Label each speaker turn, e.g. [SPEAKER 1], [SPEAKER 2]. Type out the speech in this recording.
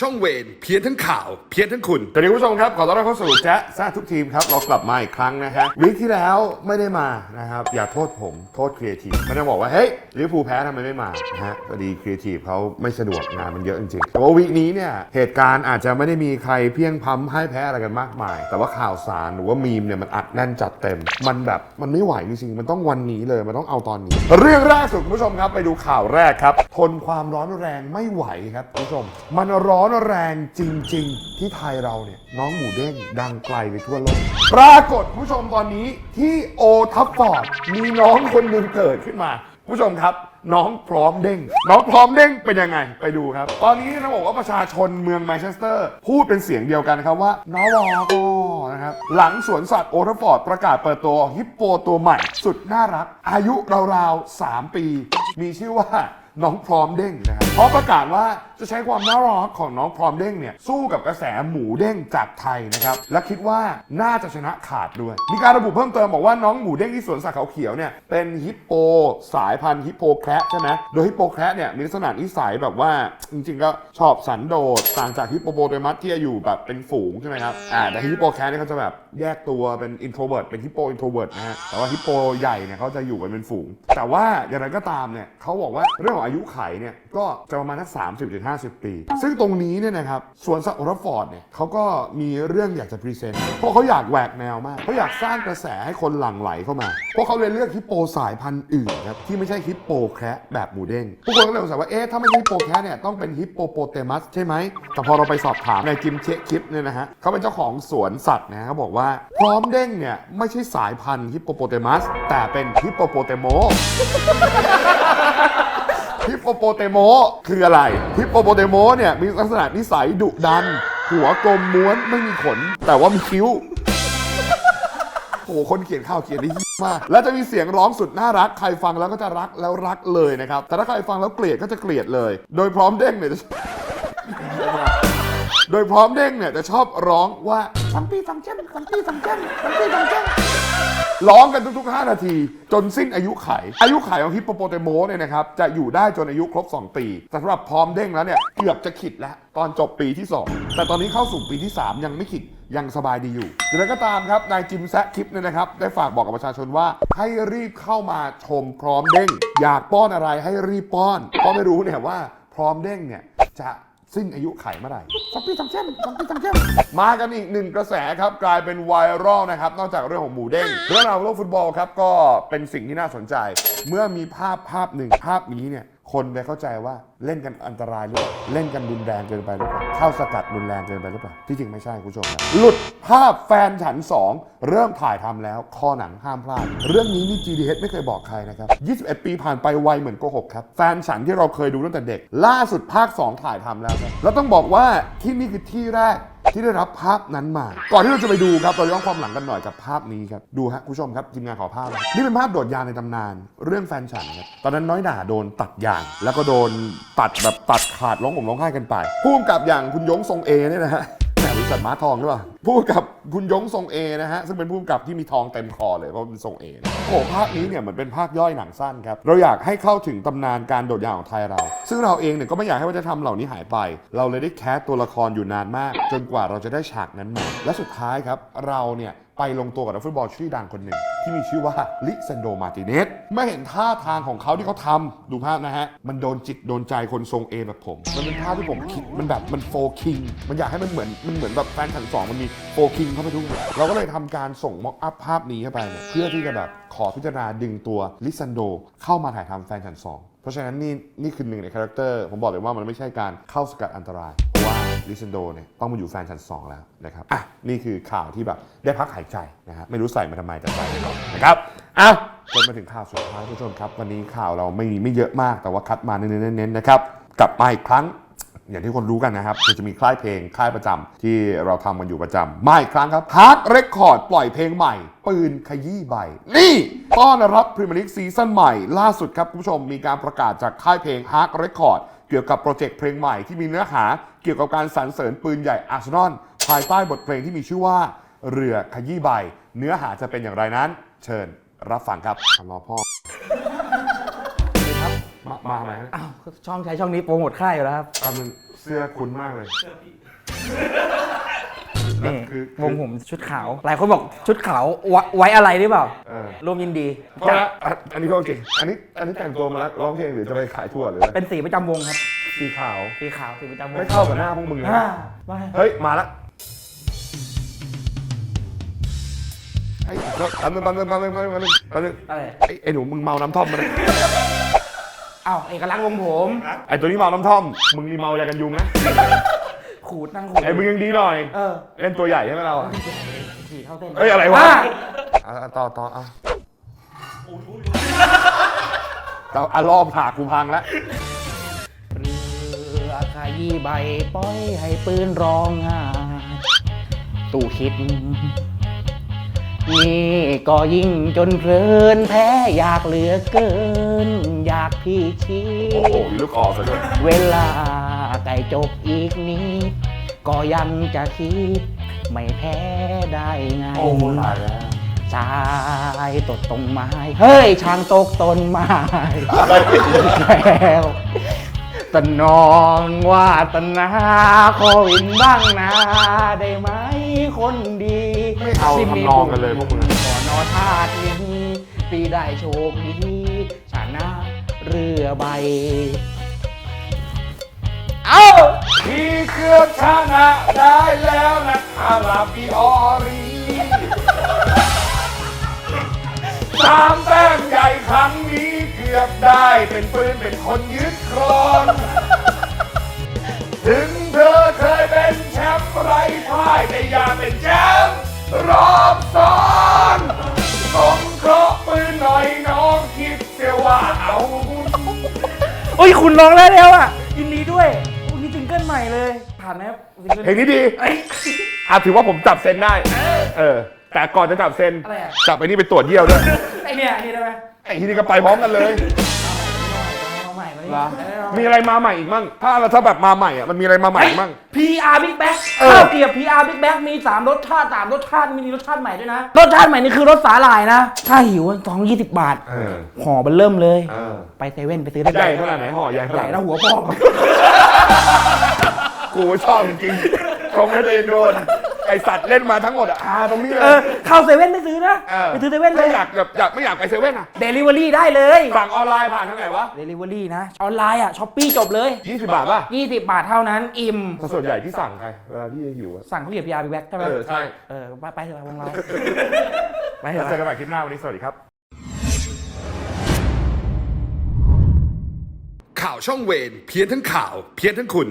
[SPEAKER 1] ช่องเวนเพี้ยนทั้งข่าว เพี้ยนทั้งคุณ
[SPEAKER 2] สวัสดีคุณผู้ชมครับ ขอต้อนรับเข้าสู่แจ๊ะซ่ทุกทีมครับ เรากลับมาอีกครั้งนะฮะวีคที่แล้วไม่ได้มานะครับ อย่าโทษผม โทษครีเอทีฟไม่ได้บอกว่า เฮ้ยลิเวอร์พูลแพ้ทำไมไม่มานะฮะพอดีครีเอทีฟเขาไม่สะดวกงานมันเยอะจริงๆแต่ว่าวีคนี้เนี่ยเหตุการณ์อาจจะไม่ได้มีใครเพียงพำให้แพ้อะไรกันมากมาย แต่ว่าข่าวสารหรือว่ามีมเนี่ยมันอัดแน่นจัดเต็ม มันแบบมันไม่ไหวจริงๆมันต้องวันนี้เลยมันต้องเอาตอนนี้ เรื่องแรกสุดคุณผู้ชมครับไปดูข่าวแรกครับทนความร้อนแรงไม่ไหวครับคุณผู้ชมมันร้อนอนแรงจริง ๆ ที่ไทยเราเนี่ยน้องหมูเด้งดังไกลไปทั่วโลก ปรากฏผู้ชมตอนนี้ที่โอทัฟฟอร์ดมีน้องคนหนึ่งเกิดขึ้นมา ผู้ชมครับ น้องพร้อมเด้ง น้องพร้อมเด้งเป็นยังไงไปดูครับ ตอนนี้ต้องบอกว่าประชาชนเมืองแมนเชสเตอร์ พูดเป็นเสียงเดียวกันครับว่าน้องรอโกนะครับหลังสวนสัตว์โอทัฟฟอร์ดประกาศเปิดตัวฮิปโปตัวใหม่ สุดน่ารัก อายุราวๆ3ปี มีชื่อว่าน้องพร้อมเด้งนะครับ เพราะประกาศว่าจะใช้ความน่ารักของน้องพร้อมเด้งเนี่ยสู้กับกระแสหมูเด้งจากไทยนะครับ และคิดว่าน่าจะชนะขาดด้วย มีการระบุเพิ่มเติมบอกว่าน้องหมูเด้งที่สวนสัตว์เขาเขียวเนี่ยเป็นฮิปโปสายพันธุ์ฮิปโปแคระใช่ไหมโดยฮิปโปแคระเนี่ยมีลักษณะนิสัยแบบว่าจริงๆก็ชอบสันโดษต่างจากฮิปโปโปเตมัสที่จะอยู่แบบเป็นฝูงใช่ไหมครับอ่าแต่ฮิปโปแคระเนี่ยเขาจะแบบแยกตัวเป็นอินโทรเวิร์ดเป็นฮิปโปอินโทรเวิร์ดนะฮะแต่ว่าฮิปโปใหญ่เนี่ยเขาจะอยู่กันเป็นฝูง แต่ว่าอย่างไรก็ตามเนี่ยเขาบอกว่าเรื่องของอายุไขเนี่ยก็จะประมาณสัก 30ถึง50 ปี ซึ่งตรงนี้เนี่ยนะครับสวนสัตว์โอทัฟฟอร์ดเนี่ยเขาก็มีเรื่องอยากจะพรีเซนต์เพราะเขาอยากแหวกแนวมากเขาอยากสร้างกระแสให้คนหลั่งไหลเข้ามา เพราะเขาเลยเลือกฮิปโปสายพันธุ์อื่นครับที่ไม่ใช่ฮิปโปแคระแบบหมูเด้งทุกคนก็เลยสงสัยว่าเอ๊ะถ้าไม่ใช่ฮิปโปแคระเนี่ยต้องเป็นฮิปโปโปเตมัสใช่ไหมแต่พอเราไปสอบถามในจิมเชคคลิปเนี่ยนะฮะเขาเป็นเจ้าของสวนสัตว์นะฮะเขาบอกว่าพร้อมเด้งเนี่ยไม่ใช่สายพันธุ์ฮิปโปโปเตมัสแต่เป็นฮิปโปโปเตโม โปโปเตโมคืออะไรฮิปโปโปเตโมเนี่ยมีลักษณะนิสัยดุดัน หัวกลมม้วนไม่มีขน แต่ว่ามีคิ้วโอ้โหคนเขียนข่าวเขียนได้เหี้ยมาก แล้วจะมีเสียงร้องสุดน่ารัก ใครฟังแล้วก็จะรักแล้วรักเลยนะครับ แต่ถ้าใครฟังแล้วเกลียดก็จะเกลียดเลย โดยพร้อมเด้งเนี่ย โดยพร้อมเด้งเนี่ยจะชอบร้องว่าสังปีสังเจ้มสังปีสังเจ้มสังปีสังเจ้มร้องกันทุกๆ 5 นาที จนสิ้นอายุไข อายุไขของฮิปโปโปเตโมเนี่ยนะครับจะอยู่ได้จนอายุครบ 2 ปี แต่สำหรับพร้อมเด้งแล้วเนี่ยเกือบจะขิดแล้ว ตอนจบปีที่ 2 แต่ตอนนี้เข้าสู่ปีที่ 3 ยังไม่ขิดยังสบายดีอยู่อย่างไรก็ตามครับ นายจิมแซะคลิปเนี่ยนะครับ ได้ฝากบอกกับประชาชนว่า ให้รีบเข้ามาชมพร้อมเด้ง อยากป้อนอะไรให้รีบป้อนเพราะไม่รู้เนี่ยว่าพร้อมเด้งเนี่ยจะ สิ้นอายุไขเมื่อไหร่สังปีสังเช่มสังปีสังเช่มมากันอีกหนึ่งกระแสครับกลายเป็นไวรัลนะครับ นอกจากเรื่องของหมูเด้งเรื่องราวโลกฟุตบอลครับก็เป็นสิ่งที่น่าสนใจ เมื่อมีภาพภาพหนึ่งภาพนี้เนี่ย คนไปเข้าใจว่าเล่นกันอันตรายหรือเปล่าเล่นกันรุนแรงเกินไปหรือเปล่าเข้าสกัดรุนแรงเกินไปหรือเปล่าที่จริงไม่ใช่คุณผู้ชมหลุดภาพแฟนฉัน 2 เริ่มถ่ายทำแล้วคอหนังห้ามพลาด เรื่องนี้นี่ GDH ไม่เคยบอกใครนะครับ 21 ปีผ่านไปไวเหมือนโกหกครับ แฟนฉันที่เราเคยดูตั้งแต่เด็ก ล่าสุดภาค 2 ถ่ายทำแล้วครับแล้วต้องบอกว่าที่นี่คือที่แรกที่ได้รับภาพนั้นมา ก่อนที่เราจะไปดูครับเราย้อนความหลังกันหน่อยกับภาพนี้ครับ ดูฮะคุณผู้ชมครับทีมงานขอภาพนะนี่เป็นภาพโดดยางในตำนาน เรื่องแฟนฉันครับ ตอนนั้นน้อยหน่าโดนตัดยาง แล้วก็โดนตัดแบบตัดขาดร้องผมร้องไห้กันไปผู้กำกับอย่างคุณยงทรงเอเนี่ยนะฮะ ษัทม้าทองหรือเปล่าผู้กับคุณยงทรงเอนะฮะ ซึ่งเป็นผู้กำกับที่มีทองเต็มคอเลยเพราะเป็นทรงเอนะโอ้ภาคนี้เนี่ยเหมือนเป็นภาคย่อยหนังสั้นครับ เราอยากให้เข้าถึงตำนานการโดดยางของไทยเรา ซึ่งเราเองเนี่ยก็ไม่อยากให้วัฒนธรรมเหล่านี้หายไป เราเลยได้แคสตัวละครอยู่นานมาก จนกว่าเราจะได้ฉากนั้นมาและสุดท้ายครับเราเนี่ยไปลงตัวกับนักฟุตบอลชื่อดังคนหนึ่ง ที่มีชื่อว่าลิซันโดมาติเนสเมื่อเห็นท่าทางของเขาที่เขาทำดูภาพนะฮะ มันโดนจิตโดนใจคนทรงเอแบบผม มันเป็นภาพที่ผมคิดมันแบบมันโฟคิงมันอยากให้มันเหมือนมันเหมือนแบบแฟนฉันสองมันมีโฟคิงเข้าไปด้วยเราก็เลยทำการส่งม็อกอัพภาพนี้เข้าไปเนี่ยเพื่อที่จะแบบขอพิจารณาดึงตัวลิซันโดเข้ามาถ่ายทำแฟนฉันสองเพราะฉะนั้นนี่นี่คือหนึ่งในคาแรคเตอร์ผมบอกเลยว่ามันไม่ใช่การเข้าสกัดอันตราย ลิซันโดเนี่ยต้องมาอยู่แฟนชั้น2แล้วนะครับอะนี่คือข่าวที่แบบได้พักหายใจนะฮะไม่รู้ใส่มาทำไมแต่ใส่ไปก่อนนะครับอะจนมาถึงข่าวสุดท้ายผู้ชมครับ วันนี้ข่าวเราไม่ไม่เยอะมากแต่ว่าคัดมาเน้นๆๆนะครับกลับมาอีกครั้งอย่างที่คนรู้กันนะครับคือจะมีค่ายเพลงค่ายประจำที่เราทำกันอยู่ประจำมาอีกครั้งครับฮาร์ดเรคคอร์ดปล่อยเพลงใหม่ ปืนขยี้ใบ นี่ต้อนรับพรีเมียร์ลีกซีซั่นใหม่ ล่าสุดครับคุณผู้ชมมีการประกาศจากค่ายเพลงฮาร์ดเรคคอร์ด เกี่ยวกับโปรเจกต์เพลงใหม่ที่มีเนื้อหาเกี่ยวกับการสรรเสริญปืนใหญ่อาร์เซนอลภายใต้บทเพลงที่มีชื่อว่า เรือขยี้ใบ เนื้อหาจะเป็นอย่างไรนั้น เชิญรับฟังครับรอพ่อสวัสดีครับมามาไหม
[SPEAKER 3] อ้าวช่องใช้ช่องนี้โปรโมทค่ายอยู่แล้วครับ
[SPEAKER 2] ทำมันเสื้อคุ้นมากเลย
[SPEAKER 3] นี่
[SPEAKER 2] คือ
[SPEAKER 3] วงผมชุดขาว หลายคนบอกชุดขาวไว้ไว้อะไรหรือเปล่า
[SPEAKER 2] เออ
[SPEAKER 3] ร่วมยินดี
[SPEAKER 2] เพราะว่าอะอันนี้ก็โอเคอันนี้อันนี้แต่งตัวมาแล้วร้องเพลงหรือจะไปขายทั่วหรืออะไร
[SPEAKER 3] เป็นสีประจำวงครับ
[SPEAKER 2] สีขาว
[SPEAKER 3] สีขาวสีประจำวง
[SPEAKER 2] ไม่เข้ากับหน้าพวกมึงเลย
[SPEAKER 3] อ่า
[SPEAKER 2] นะ
[SPEAKER 3] ไม่
[SPEAKER 2] เฮ้ยมาละไอ้ก็อันนึงอันนึงอันนึงอันนึงอันนึงอันนึง
[SPEAKER 3] อะไร
[SPEAKER 2] ไอ้ไอ้หนูมึงเมาน้ำท่อมมาเลย
[SPEAKER 3] อ้าวเอกลักษณ์วงผม
[SPEAKER 2] ไอ้ตัวนี้เมาน้ำท่อม มึงมีเมายากันยุงนะ
[SPEAKER 3] ขูดนั่งขูด
[SPEAKER 2] ไอ้มึงยังดีหน่อย
[SPEAKER 3] เออ
[SPEAKER 2] เล่นตัวใหญ่ใช่ไหมเราอะ
[SPEAKER 3] ขี่เข้าเส้น
[SPEAKER 2] เอ้ยอะไรวะ
[SPEAKER 3] อ่
[SPEAKER 2] อะต่อต่ออะเราอะรอบถากกูพังแล้ว
[SPEAKER 3] เรือขยี้ใบปล่อยให้ปืนร้องไห้ตู้คิด นี่ก็ยิ่งจนเพลินแพ้อยากเหลือเกิน อยากพี่ชี้
[SPEAKER 2] โอ้โหมีลูกออกซะด้วย
[SPEAKER 3] เวลา ใกล้จบอีกนิดก็ยังจะคิด ไม่แพ้ได้ไง
[SPEAKER 2] โอ้โหตายแล้ว
[SPEAKER 3] ชายตดตรงไม้ เฮ้ย ช้างตกต้นไม้แล้วตะนองว่าตนาขอวินบ้างนะได้ไหมคนดี
[SPEAKER 2] ไม่เอา
[SPEAKER 3] ที่
[SPEAKER 2] ทำนองกันเลยพวกมึง
[SPEAKER 3] ขอนอชาตินี้ปีได้โชคดีชนะเรือใบ
[SPEAKER 2] พี่เกือบชนะได้แล้วนะคาราบิออรีสามแต้มใหญ่ครั้งนี้เกือบได้เป็นปืนเป็นคนยึดครอง ถึงเธอเคยเป็นแชมป์ไรพ่ายแต่อย่าเป็นแชมป์รอบซ้อนสงเคราะห์ปืนหน่อยน้องคิดเสียว่าเอาบุญ
[SPEAKER 3] โอ้ย คุณร้องได้แล้วอะ งเกิลใหม่เลย ผ่านไหมครับซิงเกิล
[SPEAKER 2] เพลงนี้ดี
[SPEAKER 3] เอ้ย
[SPEAKER 2] อะถือว่าผมจับเซนได้ เออ แต่ก่อนจะจับเซน
[SPEAKER 3] อะไรอะ
[SPEAKER 2] จับไอ้นี่ไปตรวจเยี่ยวด้วย
[SPEAKER 3] ไอเนี่ยอันนี่ได้ไหม
[SPEAKER 2] ไอ้ที่นี่ก็ไปพร้อมกันเลย
[SPEAKER 3] เอาใหม่มาดิ
[SPEAKER 2] เหรอ
[SPEAKER 3] เออเอาให
[SPEAKER 2] มีอะไรมาใหม่อีกมั่งถ้าถ้าแบบมาใหม่อะมันมีอะไรมาใหม่อีกมั่ง
[SPEAKER 3] PR Big Bag
[SPEAKER 2] เออ
[SPEAKER 3] ข้าวเกรียบ PR Big Bag มี3รสชาติ3รสชาติมีรสชาติใหม่ด้วยนะ รสชาติใหม่นี่คือรสสาหร่ายนะ ถ้าหิวสองยี่สิบบาท
[SPEAKER 2] เออ
[SPEAKER 3] ห่อมันเริ่มเลย
[SPEAKER 2] เออ
[SPEAKER 3] ไปเซเว่นไปซื้อได้
[SPEAKER 2] ใหญ่เท่าไหร่ไหนห่อใหญ่เท่า
[SPEAKER 3] ให
[SPEAKER 2] ไห
[SPEAKER 3] ญ่
[SPEAKER 2] ร่
[SPEAKER 3] แล้วหัวปอก
[SPEAKER 2] กูชอบจริงๆชมให้ตัวเองโดนไอสัตว์เล่นมาทั้งหมดอะอ่าตรงนี้เล
[SPEAKER 3] เอยอเข้าเซเว่นไปซื้อนะ
[SPEAKER 2] เออ
[SPEAKER 3] ไปซื้อเซเว่นเล
[SPEAKER 2] ไม่
[SPEAKER 3] ย
[SPEAKER 2] อยากแบบอยากไม่อยากไปเซเว่นอะ
[SPEAKER 3] เดลิเวอรี่ได้เลย
[SPEAKER 2] สั่งออนไลน์ผ่านทางไหนวะ
[SPEAKER 3] เดลิเวอรี่นะออนไลน์อะช้อปปี้จบเลย
[SPEAKER 2] 20 บาทป่ะ
[SPEAKER 3] 20 บาทเท่านั้นอิ่ม
[SPEAKER 2] แต่ส่วนใหญ่ที่สั่งใครเวลาที่หิวอะ
[SPEAKER 3] สั่งข้าวเกรียบ PR Big Bag ใช่ไหม
[SPEAKER 2] เออใช่
[SPEAKER 3] เออไปไปเถอะวงเรา ไปเถ
[SPEAKER 2] แล้ว
[SPEAKER 3] อะ
[SPEAKER 2] เจอกันใหม่คลิปหน้าวันนี้สวัสดีครับ
[SPEAKER 1] ข่าวช่องเวรเพี้ยนทั้งข่าว เพี้ยนทั้งคุณ